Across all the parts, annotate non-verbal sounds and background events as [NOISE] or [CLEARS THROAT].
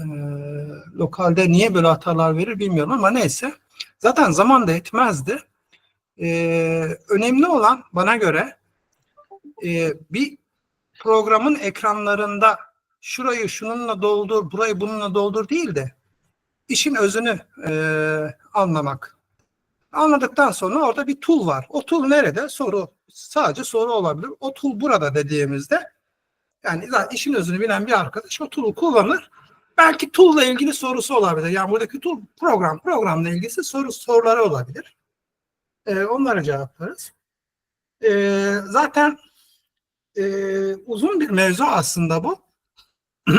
Ee, lokalde niye böyle hatalar verir bilmiyorum ama neyse. Zaten zaman da etmezdi. Ee, önemli olan bana göre e, bir programın ekranlarında şurayı şununla doldur, burayı bununla doldur değil de işin özünü e, anlamak. Anladıktan sonra orada bir tool var. O tool nerede? Soru. Sadece soru olabilir. O tool burada dediğimizde yani işin özünü bilen bir arkadaş o tool'u kullanır. Belki tool'la ilgili sorusu olabilir. Yani buradaki tool program, programla ilgili soru soruları olabilir. Ee, onlara cevaplarız. Ee, zaten e, uzun bir mevzu aslında bu. [CLEARS THROAT]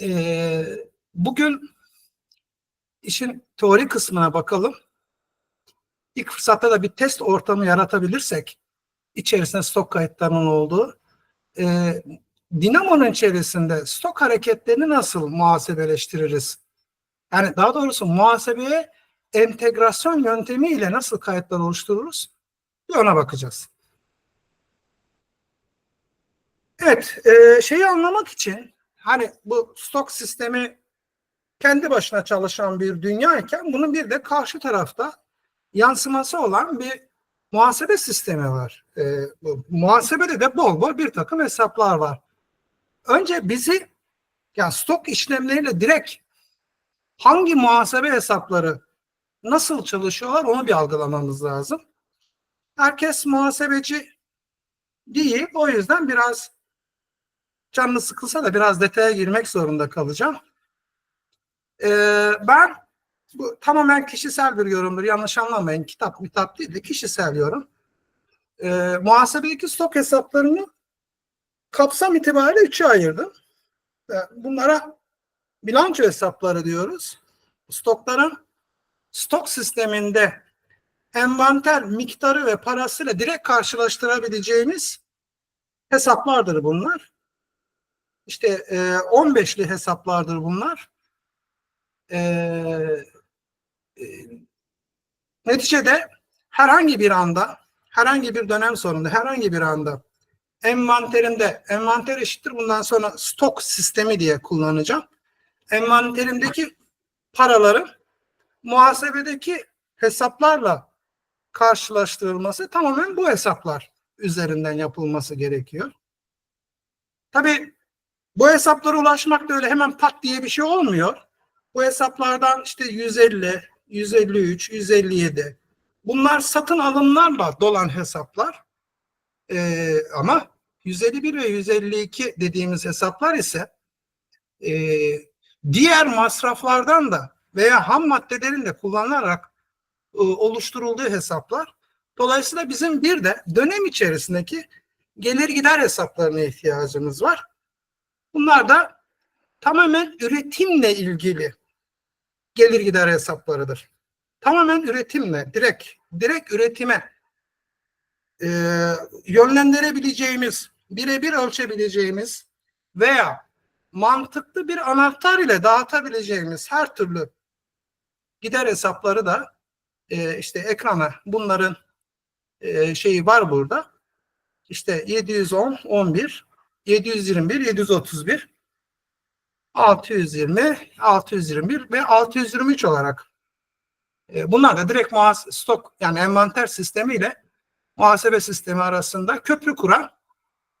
Ee, bugün işin teori kısmına bakalım. İlk fırsatta da bir test ortamı yaratabilirsek içerisinde stok kayıtlarının olduğu e, Dinamo'nun içerisinde stok hareketlerini nasıl muhasebeleştiririz? Yani daha doğrusu muhasebeye entegrasyon yöntemiyle nasıl kayıtlar oluştururuz? Bir ona bakacağız. Evet, e, şeyi anlamak için hani bu stok sistemi kendi başına çalışan bir dünya iken bunun bir de karşı tarafta yansıması olan bir muhasebe sistemi var. E, bu, muhasebede de bol bol bir takım hesaplar var. Önce bizi yani stok işlemleriyle direkt hangi muhasebe hesapları nasıl çalışıyorlar onu bir algılamamız lazım. Herkes muhasebeci değil. O yüzden biraz canlı sıkılsa da biraz detaya girmek zorunda kalacağım. Ee, ben bu tamamen kişisel bir yorumdur. Yanlış anlamayın. Kitap kitap değil de kişisel yorum. Ee, muhasebedeki stok hesaplarını kapsam itibariyle üçe ayırdım. Bunlara bilanço hesapları diyoruz. Stokların stok sisteminde envanter miktarı ve parasıyla direkt karşılaştırabileceğimiz hesaplardır bunlar. İşte e, 15'li hesaplardır bunlar. E, e, neticede herhangi bir anda, herhangi bir dönem sonunda, herhangi bir anda envanterimde, envanter eşittir bundan sonra stok sistemi diye kullanacağım. Envanterimdeki paraların muhasebedeki hesaplarla karşılaştırılması tamamen bu hesaplar üzerinden yapılması gerekiyor. Tabii bu hesaplara ulaşmak da öyle hemen pat diye bir şey olmuyor. Bu hesaplardan işte 150, 153, 157 bunlar satın alımlarla dolan hesaplar. Ee, ama 151 ve 152 dediğimiz hesaplar ise e, diğer masraflardan da veya ham maddelerin de kullanılarak e, oluşturulduğu hesaplar. Dolayısıyla bizim bir de dönem içerisindeki gelir gider hesaplarına ihtiyacımız var. Bunlar da tamamen üretimle ilgili gelir gider hesaplarıdır. Tamamen üretimle, direkt, direkt üretime e, yönlendirebileceğimiz, birebir ölçebileceğimiz veya mantıklı bir anahtar ile dağıtabileceğimiz her türlü gider hesapları da e, işte ekrana bunların e, şeyi var burada. İşte 710, 11, 721, 731, 620, 621 ve 623 olarak e, bunlar da direkt muhas stok yani envanter sistemi ile muhasebe sistemi arasında köprü kuran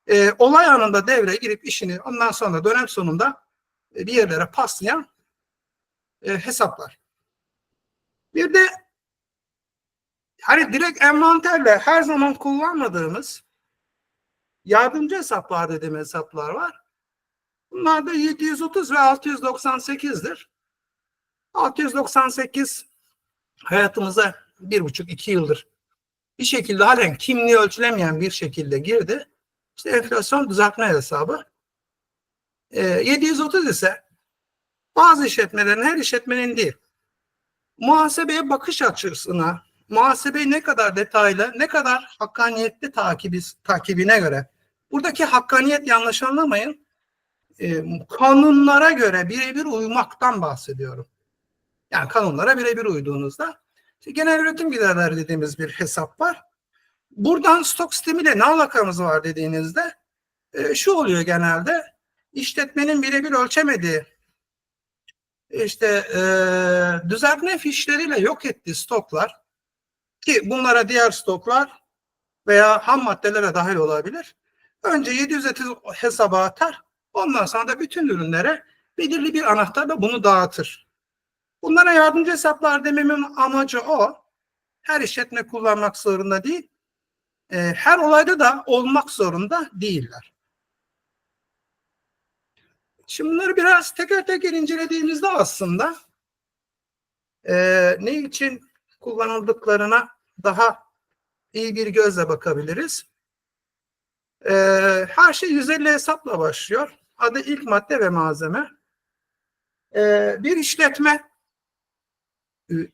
e, olay anında devreye girip işini ondan sonra dönem sonunda e, bir yerlere paslayan e, hesaplar. Bir de hani direkt envanterle her zaman kullanmadığımız yardımcı hesaplar dediğim hesaplar var. Bunlar da 730 ve 698'dir. 698 hayatımıza bir buçuk iki yıldır bir şekilde halen kimliği ölçülemeyen bir şekilde girdi. İşte enflasyon düzeltme hesabı. E, 730 ise bazı işletmelerin her işletmenin değil. Muhasebeye bakış açısına, muhasebeyi ne kadar detaylı, ne kadar hakkaniyetli takibi, takibine göre. Buradaki hakkaniyet yanlış anlamayın. E, kanunlara göre birebir uymaktan bahsediyorum. Yani kanunlara birebir uyduğunuzda işte genel üretim giderleri dediğimiz bir hesap var. Buradan stok sistemiyle ne alakamız var dediğinizde e, şu oluyor genelde. işletmenin birebir ölçemediği işte e, düzeltme fişleriyle yok ettiği stoklar ki bunlara diğer stoklar veya ham maddelere dahil olabilir. Önce 730 hesaba atar. Ondan sonra da bütün ürünlere belirli bir anahtarla bunu dağıtır. Bunlara yardımcı hesaplar dememin amacı o. Her işletme kullanmak zorunda değil. E, her olayda da olmak zorunda değiller. Şimdi bunları biraz teker teker incelediğimizde aslında e, ne için kullanıldıklarına daha iyi bir gözle bakabiliriz. E, her şey 150 hesapla başlıyor. Adı ilk madde ve malzeme. E, bir işletme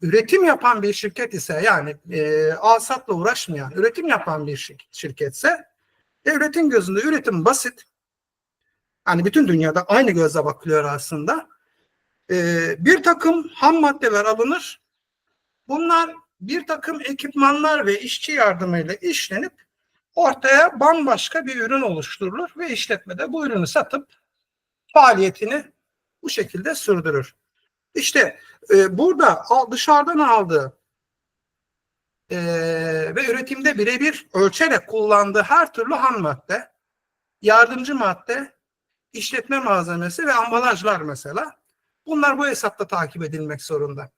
üretim yapan bir şirket ise yani e, alsatla uğraşmayan, üretim yapan bir şir- şirketse devletin gözünde üretim basit. Yani bütün dünyada aynı gözle bakılıyor aslında. Ee, bir takım ham maddeler alınır. Bunlar bir takım ekipmanlar ve işçi yardımıyla işlenip ortaya bambaşka bir ürün oluşturulur ve işletmede bu ürünü satıp faaliyetini bu şekilde sürdürür. İşte e, burada al- dışarıdan aldığı e, ve üretimde birebir ölçerek kullandığı her türlü ham madde, yardımcı madde, işletme malzemesi ve ambalajlar mesela. Bunlar bu hesapta takip edilmek zorunda.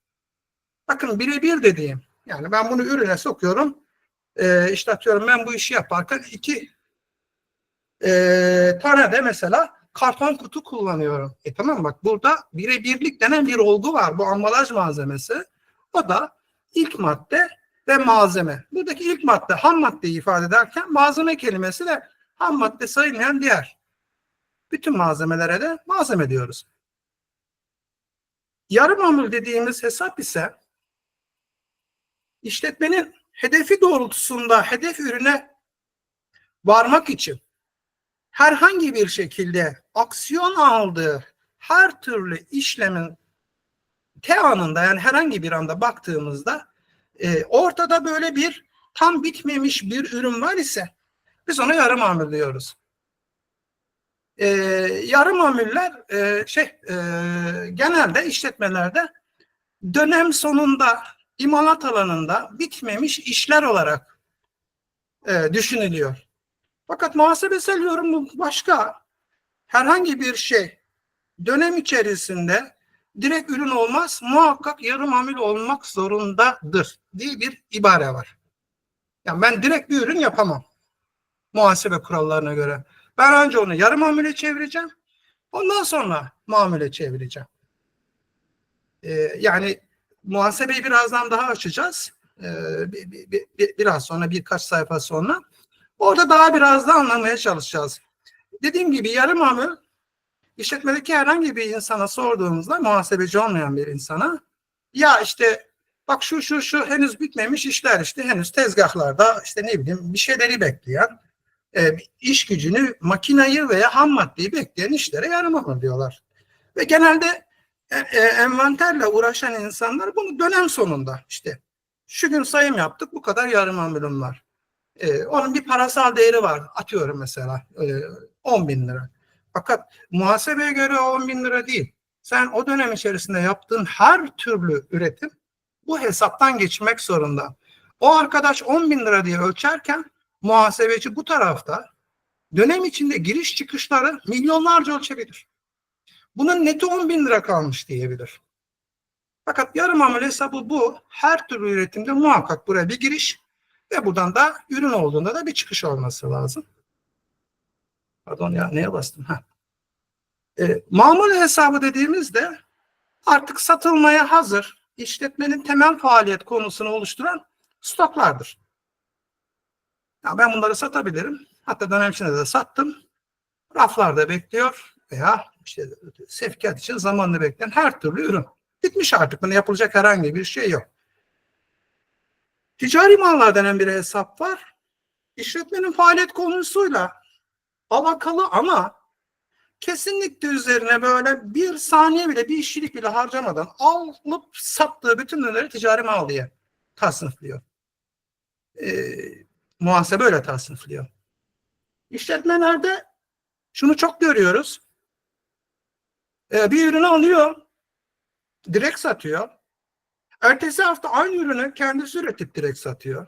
Bakın birebir dediğim, yani ben bunu ürüne sokuyorum, e, işte atıyorum ben bu işi yaparken iki e, tane de mesela karton kutu kullanıyorum. E tamam bak burada birebirlik denen bir olgu var. Bu ambalaj malzemesi. O da ilk madde ve malzeme. Buradaki ilk madde ham maddeyi ifade ederken malzeme kelimesi de ham madde sayılmayan diğer bütün malzemelere de malzeme diyoruz. Yarı mamul dediğimiz hesap ise işletmenin hedefi doğrultusunda hedef ürüne varmak için herhangi bir şekilde aksiyon aldığı her türlü işlemin T anında yani herhangi bir anda baktığımızda e, ortada böyle bir tam bitmemiş bir ürün var ise biz ona yarı mamul diyoruz. E, yarı mamuller e, şey e, genelde işletmelerde dönem sonunda imalat alanında bitmemiş işler olarak e, düşünülüyor. Fakat muhasebesel yorum başka. Herhangi bir şey dönem içerisinde direkt ürün olmaz, muhakkak yarı mamul olmak zorundadır diye bir ibare var. Yani ben direkt bir ürün yapamam. Muhasebe kurallarına göre. Ben önce onu yarı mamule çevireceğim. Ondan sonra mamule çevireceğim. Ee, yani muhasebeyi birazdan daha açacağız. Ee, bir, bir, bir, biraz sonra birkaç sayfa sonra. Orada daha biraz da anlamaya çalışacağız. Dediğim gibi yarı mamul işletmedeki herhangi bir insana sorduğumuzda muhasebeci olmayan bir insana ya işte bak şu şu şu henüz bitmemiş işler işte henüz tezgahlarda işte ne bileyim bir şeyleri bekleyen e, iş gücünü makinayı veya ham maddeyi bekleyen işlere yarı mamul diyorlar. Ve genelde e, e, envanterle uğraşan insanlar bunu dönem sonunda işte şu gün sayım yaptık bu kadar yarı mamulüm var. E, onun bir parasal değeri var. Atıyorum mesela e, 10 bin lira. Fakat muhasebeye göre 10 bin lira değil. Sen o dönem içerisinde yaptığın her türlü üretim bu hesaptan geçmek zorunda. O arkadaş 10 bin lira diye ölçerken muhasebeci bu tarafta dönem içinde giriş çıkışları milyonlarca ölçebilir. Bunun neti 10 bin lira kalmış diyebilir. Fakat yarım mamul hesabı bu. Her türlü üretimde muhakkak buraya bir giriş ve buradan da ürün olduğunda da bir çıkış olması lazım. Pardon ya neye bastım? Ha. E, mamul hesabı dediğimizde artık satılmaya hazır işletmenin temel faaliyet konusunu oluşturan stoklardır. Ya ben bunları satabilirim. Hatta dönem de sattım. Raflarda bekliyor veya işte sevkiyat için zamanını bekleyen her türlü ürün. Bitmiş artık. Buna yapılacak herhangi bir şey yok. Ticari mallar denen bir hesap var. İşletmenin faaliyet konusuyla alakalı ama kesinlikle üzerine böyle bir saniye bile bir işçilik bile harcamadan alıp sattığı bütün ürünleri ticari mal diye tasnifliyor. Ee, muhasebe öyle tasnifliyor. İşletmelerde şunu çok görüyoruz. E, bir ürünü alıyor, direkt satıyor. Ertesi hafta aynı ürünü kendisi üretip direkt satıyor.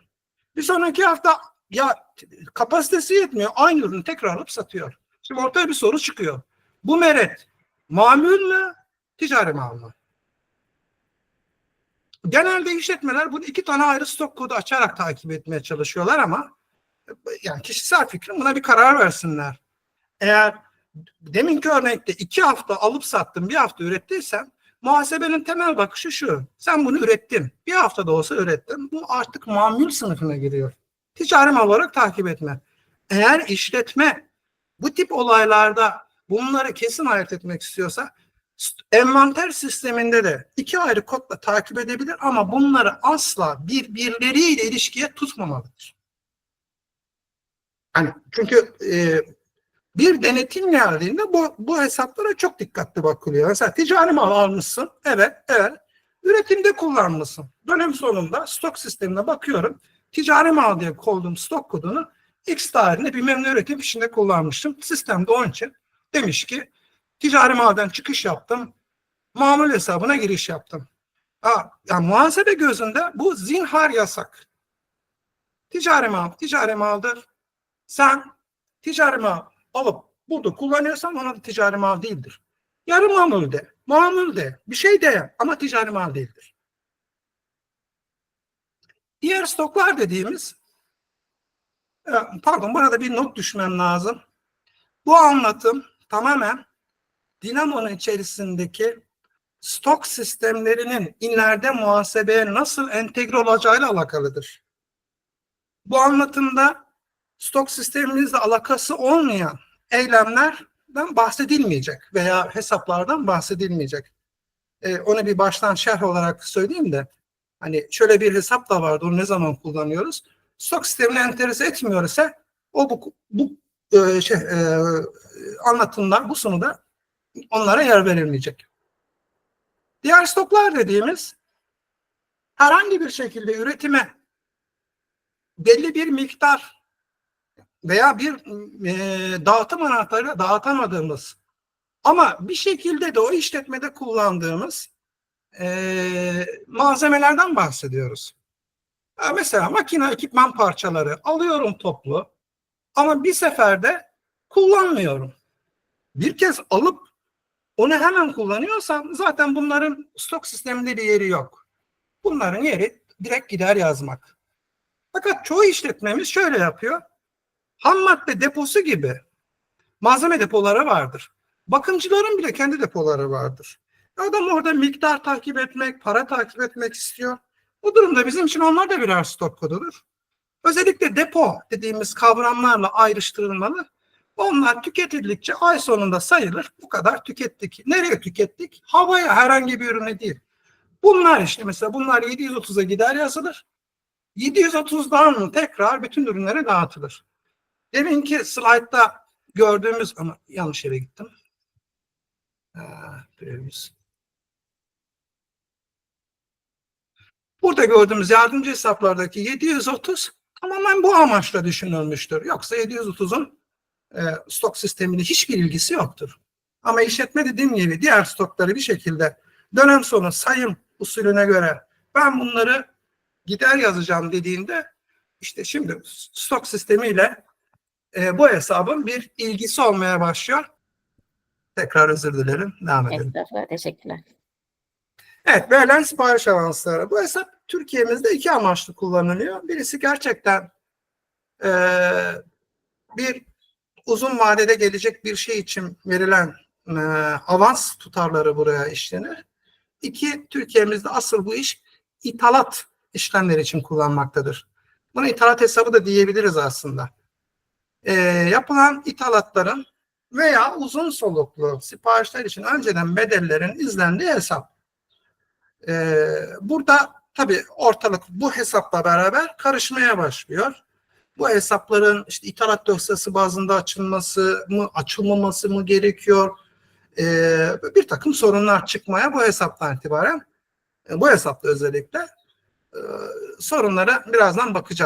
Bir sonraki hafta ya kapasitesi yetmiyor, aynı ürünü tekrar alıp satıyor. Şimdi ortaya bir soru çıkıyor. Bu meret mamul mü, ticari mal mı? Genelde işletmeler bunu iki tane ayrı stok kodu açarak takip etmeye çalışıyorlar ama yani kişisel fikrim buna bir karar versinler. Eğer deminki örnekte iki hafta alıp sattın, bir hafta ürettiysen muhasebenin temel bakışı şu. Sen bunu ürettin. Bir hafta da olsa ürettin. Bu artık mamul sınıfına giriyor. Ticari mal olarak takip etme. Eğer işletme bu tip olaylarda bunları kesin ayırt etmek istiyorsa envanter sisteminde de iki ayrı kodla takip edebilir ama bunları asla birbirleriyle ilişkiye tutmamalıdır. Hani çünkü e, bir denetim geldiğinde bu, bu hesaplara çok dikkatli bakılıyor. Mesela ticari mal almışsın. Evet, evet. Üretimde kullanmışsın. Dönem sonunda stok sistemine bakıyorum. Ticari mal diye koyduğum stok kodunu X tarihinde bilmem ne üretim işinde kullanmıştım. Sistemde onun için demiş ki ticari malden çıkış yaptım. Mamul hesabına giriş yaptım. Ha, yani muhasebe gözünde bu zinhar yasak. Ticari mal, ticari maldır. Sen ticari mal alıp burada kullanıyorsan ona da ticari mal değildir. Yarı mamul de, mamul de, bir şey de ama ticari mal değildir. Diğer stoklar dediğimiz e, pardon burada bir not düşmem lazım. Bu anlatım tamamen dinamonun içerisindeki stok sistemlerinin ileride muhasebeye nasıl entegre olacağıyla alakalıdır. Bu anlatımda stok sistemimizle alakası olmayan eylemlerden bahsedilmeyecek veya hesaplardan bahsedilmeyecek. Ee, onu bir baştan şerh olarak söyleyeyim de hani şöyle bir hesap da vardı onu ne zaman kullanıyoruz? Stok sistemini enterese etmiyor ise o bu, bu e, şey, e, anlatımlar bu sunuda onlara yer verilmeyecek. Diğer stoklar dediğimiz herhangi bir şekilde üretime belli bir miktar veya bir e, dağıtım anahtarıyla dağıtamadığımız ama bir şekilde de o işletmede kullandığımız e, malzemelerden bahsediyoruz. Mesela makine ekipman parçaları alıyorum toplu ama bir seferde kullanmıyorum. Bir kez alıp onu hemen kullanıyorsam zaten bunların stok sisteminde bir yeri yok. Bunların yeri direkt gider yazmak. Fakat çoğu işletmemiz şöyle yapıyor. Ham madde deposu gibi malzeme depoları vardır. Bakımcıların bile kendi depoları vardır. Adam orada miktar takip etmek, para takip etmek istiyor. Bu durumda bizim için onlar da birer stok kodudur. Özellikle depo dediğimiz kavramlarla ayrıştırılmalı. Onlar tüketildikçe ay sonunda sayılır. Bu kadar tükettik. Nereye tükettik? Havaya herhangi bir ürüne değil. Bunlar işte mesela bunlar 730'a gider yazılır. 730'dan tekrar bütün ürünlere dağıtılır. Deminki slaytta gördüğümüz ama yanlış yere gittim. Previous. Burada gördüğümüz yardımcı hesaplardaki 730 tamamen bu amaçla düşünülmüştür. Yoksa 730'un e, stok sistemiyle hiçbir ilgisi yoktur. Ama işletme dediğim gibi diğer stokları bir şekilde dönem sonu sayım usulüne göre ben bunları gider yazacağım dediğinde işte şimdi stok sistemiyle e, bu hesabın bir ilgisi olmaya başlıyor. Tekrar özür dilerim. Devam edelim. Estağfurullah, teşekkürler. Evet, verilen sipariş avansları. Bu hesap Türkiye'mizde iki amaçlı kullanılıyor. Birisi gerçekten e, bir uzun vadede gelecek bir şey için verilen e, avans tutarları buraya işlenir. İki, Türkiye'mizde asıl bu iş ithalat işlemleri için kullanmaktadır. Buna ithalat hesabı da diyebiliriz aslında. E, yapılan ithalatların veya uzun soluklu siparişler için önceden bedellerin izlendiği hesap. E, burada tabii ortalık bu hesapla beraber karışmaya başlıyor. Bu hesapların işte ithalat dosyası bazında açılması mı, açılmaması mı gerekiyor? E, bir takım sorunlar çıkmaya bu hesaptan itibaren, e, bu hesapta özellikle e, sorunlara birazdan bakacağız.